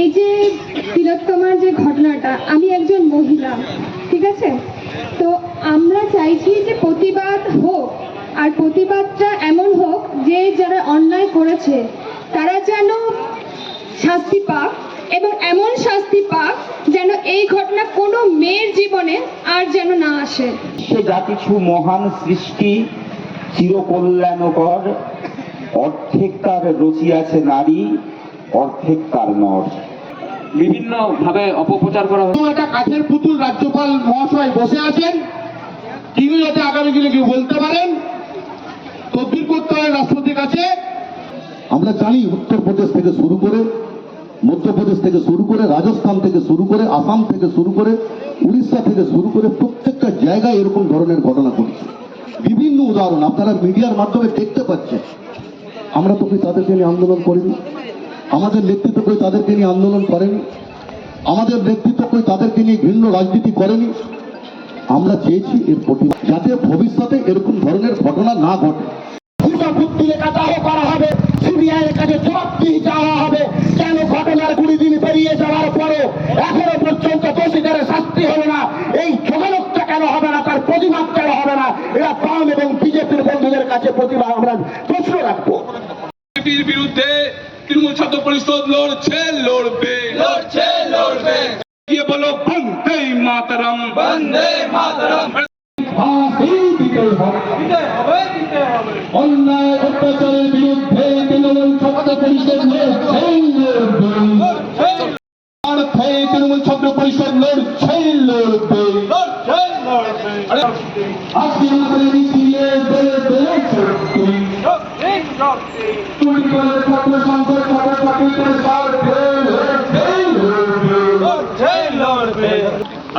এই যে তিলোত্তমার যে ঘটনাটা, আমি একজন মহিলা, ঠিক আছে? তো আমরা চাইছি যে প্রতিবাদ হোক, আর প্রতিবাদটা এমন হোক যে যারা অন্যায় করেছে, তারা যেন শাস্তি পাক এবং এমন শাস্তি পাক যেন এই ঘটনা কোনো মেয়ের জীবনে আর যেন না আসে। সে যা কিছু মহান সৃষ্টি, চিরকল্যাণকর, অর্ধেক তার রচিয়াছে নারী অর্ধেক তার নর বিভিন্ন ভাবে অপপ্রচার করা হচ্ছে। একটা কাঠের পুতুল রাজ্যপাল মহাশয় বসে আছেন। তিনি যাতে আগামী দিনে কেউ বলতে পারেন। তদবির করতে হবে রাষ্ট্রপতির কাছে আমরা জানি উত্তরপ্রদেশ থেকে শুরু করে মধ্যপ্রদেশ থেকে শুরু করে রাজস্থান থেকে শুরু করে আসাম থেকে শুরু করে উড়িষ্যা থেকে শুরু করে প্রত্যেকটা জায়গায় এরকম ধরনের ঘটনা ঘটছে। বিভিন্ন উদাহরণ আপনারা মিডিয়ার মাধ্যমে দেখতে পাচ্ছেন। আমরা তো কই তাদেরকে নিয়ে আন্দোলন করিনি? আমাদের নেতৃত্ব কই তাদেরকে নিয়ে আন্দোলন করেনি। আমাদের নেতৃত্ব কই তাদেরকে নিয়ে ঘৃণ্য রাজনীতি করেনি। আমরা চেয়েছি এর প্রতিবাদ যাতে ভবিষ্যতে এরকম ধরনের ঘটনা না ঘটে। ফুটা বুদ্ধিরে কাটাহ করা হবে। সিবিআই কাছে জবাবদিহি চাওয়া হবে। কেন ঘটনার কুড়ি দিন পেরিয়ে যাওয়ার পরেও এখনও পর্যন্ত দোষীদের শাস্তি হলো না? এই যোগাযোগটা কেন হবে না? তার প্রতিবাদ কেন হবে না? এরা বাম এবং বিজেপির বন্ধুদের কাছে প্রতিবাদ আমরা প্রশ্ন রাখব। বিরুদ্ধে তৃণমূল ছাত্র পরিষদ লড়ছে লড়বে। লড়ছে লড়বে। গিয়ে বলো বন্দে মাতরম। বন্দে মাতরম। অন্যায় অত্যাচারের বিরুদ্ধে তৃণমূল ছাত্র পরিষদ অর্থে তৃণমূল ছাত্র পরিষদ লড়ছেই লড়বে। আজকে আমাদের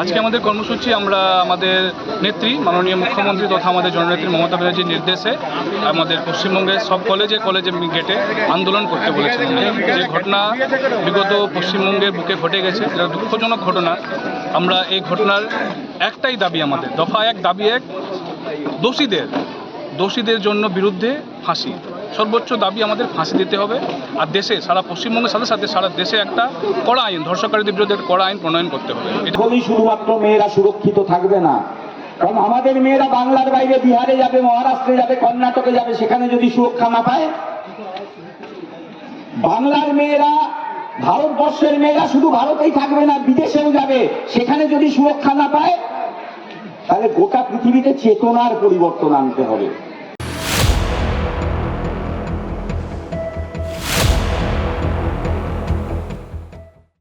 আজকে আমাদের কর্মসূচি আমরা আমাদের নেত্রী, মাননীয় মুখ্যমন্ত্রী তথা আমাদের জননেত্রী মমতা ব্যানার্জির নির্দেশে আমাদের পশ্চিমবঙ্গের সব কলেজে কলেজে গেটে আন্দোলন করতে বলেছেন যে ঘটনা বিগত পশ্চিমবঙ্গের বুকে ঘটে গেছে যেটা দুঃখজনক ঘটনা। আমরা এই ঘটনার একটাই দাবি আমাদের, দফা এক, দাবি এক, দোষীদের দোষীদের জন্য বিরুদ্ধে ফাঁসি। সর্বোচ্চ দাবি আমাদের ফাঁসি দিতে হবে। আর দেশে, সারা পশ্চিমবঙ্গের সাথে সাথে সারা দেশে একটা কড়া আইন ধর্ষকারীদের বিরুদ্ধে কড়া আইন প্রণয়ন করতে হবে। এখনই শুধুমাত্র মেয়েরা সুরক্ষিত থাকবে না, কারণ আমাদের মেয়েরা বাংলার বাইরে, বিহারে যাবে, মহারাষ্ট্রে যাবে, কর্ণাটকে যাবে, সেখানে যদি সুরক্ষা না পায়, বাংলার মেয়েরা, ভারতবর্ষের মেয়েরা শুধু ভারতেই থাকবে না, বিদেশেও যাবে, সেখানে যদি সুরক্ষা না পায়, তাহলে গোটা পৃথিবীতে চেতনার পরিবর্তন আনতে হবে।